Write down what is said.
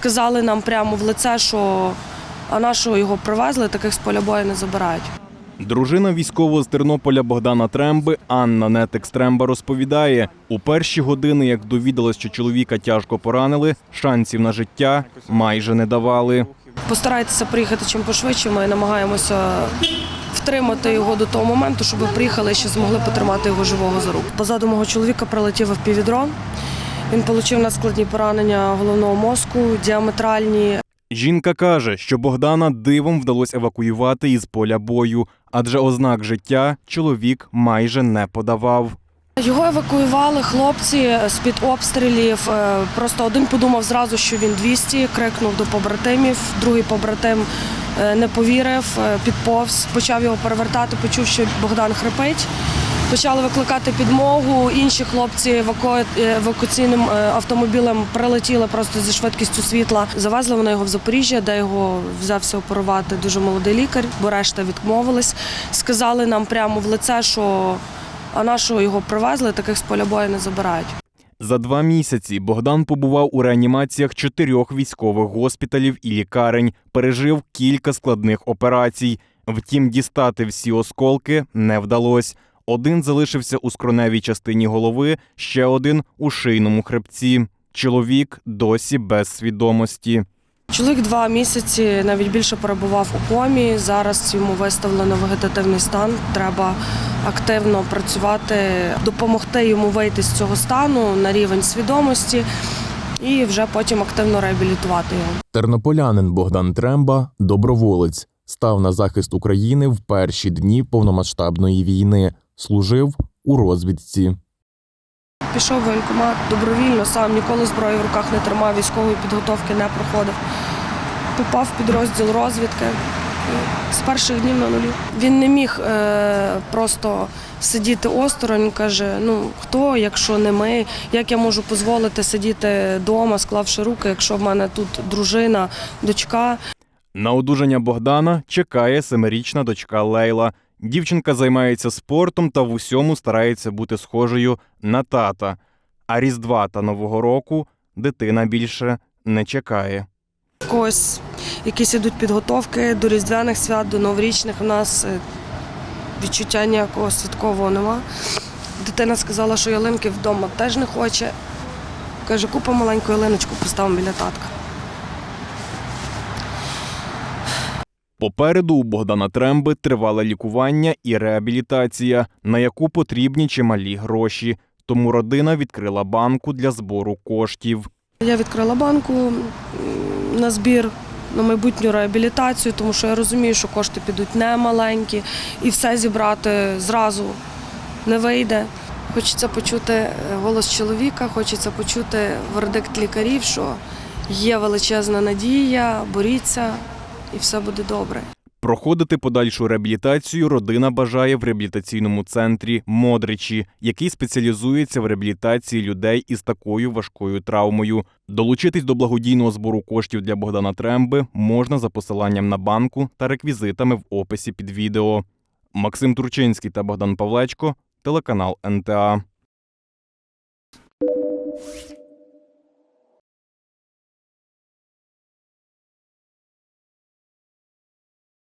сказали нам прямо в лице, що а нашого його привезли, таких з поля бою не забирають. Дружина військового з Тернополя Богдана Тремби Анна Нетекс Тремба розповідає, у перші години, як довідалось, що чоловіка тяжко поранили, шансів на життя майже не давали. Постарайтеся приїхати чим пошвидше. Ми намагаємося втримати його до того моменту, щоб приїхали і ще змогли потримати його живого за руку. Позаду мого чоловіка прилетів впівдрон. Він отримав надскладні поранення головного мозку, діаметральні. Жінка каже, що Богдана дивом вдалося евакуювати із поля бою, адже ознак життя чоловік майже не подавав. Його евакуювали хлопці з-під обстрілів. Е, Просто один подумав зразу, що він 200, крикнув до побратимів. Другий побратим е, не повірив, е, підповз, почав його перевертати, почув, що Богдан хрипить. Почали викликати підмогу. Інші хлопці е, евакуаційним е, автомобілем прилетіли просто зі швидкістю світла. Завезли вони його в Запоріжжя, де його взявся оперувати дуже молодий лікар, бо решта відмовились. Сказали нам прямо в лице, що а нашого його привезли, таких з поля бою не забирають. За два місяці Богдан побував у реанімаціях чотирьох військових госпіталів і лікарень, пережив кілька складних операцій. Втім, дістати всі осколки не вдалося. Один залишився у скроневій частині голови, ще один у шийному хребці. Чоловік досі без свідомості. Чоловік два місяці навіть більше перебував у комі. Зараз йому виставлено вегетативний стан. Треба активно працювати, допомогти йому вийти з цього стану на рівень свідомості і вже потім активно реабілітувати його. Тернополянин Богдан Тремба, доброволець, став на захист України в перші дні повномасштабної війни, служив у розвідці. Пішов воєнкомат добровільно, сам ніколи зброї в руках не тримав, військової підготовки не проходив. Попав в підрозділ розвідки з перших днів на нулі. Він не міг е, просто сидіти осторонь. Каже: ну хто, якщо не ми, як я можу дозволити сидіти вдома, склавши руки, якщо в мене тут дружина, дочка. На одужання Богдана чекає семирічна дочка Лейла. Дівчинка займається спортом та в усьому старається бути схожою на тата. А Різдва та Нового року дитина більше не чекає. Когось якісь ідуть підготовки до різдвяних свят, до новорічних. У нас е, відчуття ніякого святкового нема. Дитина сказала, що ялинки вдома теж не хоче. Каже, купа маленьку ялиночку, поставимо біля татка. Попереду у Богдана Тремби тривале лікування і реабілітація, на яку потрібні чималі гроші. Тому родина відкрила банку для збору коштів. Я відкрила банку на збір на майбутню реабілітацію, тому що я розумію, що кошти підуть не маленькі, і все зібрати зразу не вийде. Хочеться почути е, голос чоловіка, хочеться почути вердикт лікарів, що є величезна надія, боріться, і все буде добре. Проходити подальшу реабілітацію родина бажає в реабілітаційному центрі Модричі, який спеціалізується в реабілітації людей із такою важкою травмою. Долучитись до благодійного збору коштів для Богдана Тремби можна за посиланням на банку та реквізитами в описі під відео. Максим Турчинський та Богдан Павлечко, телеканал НТА.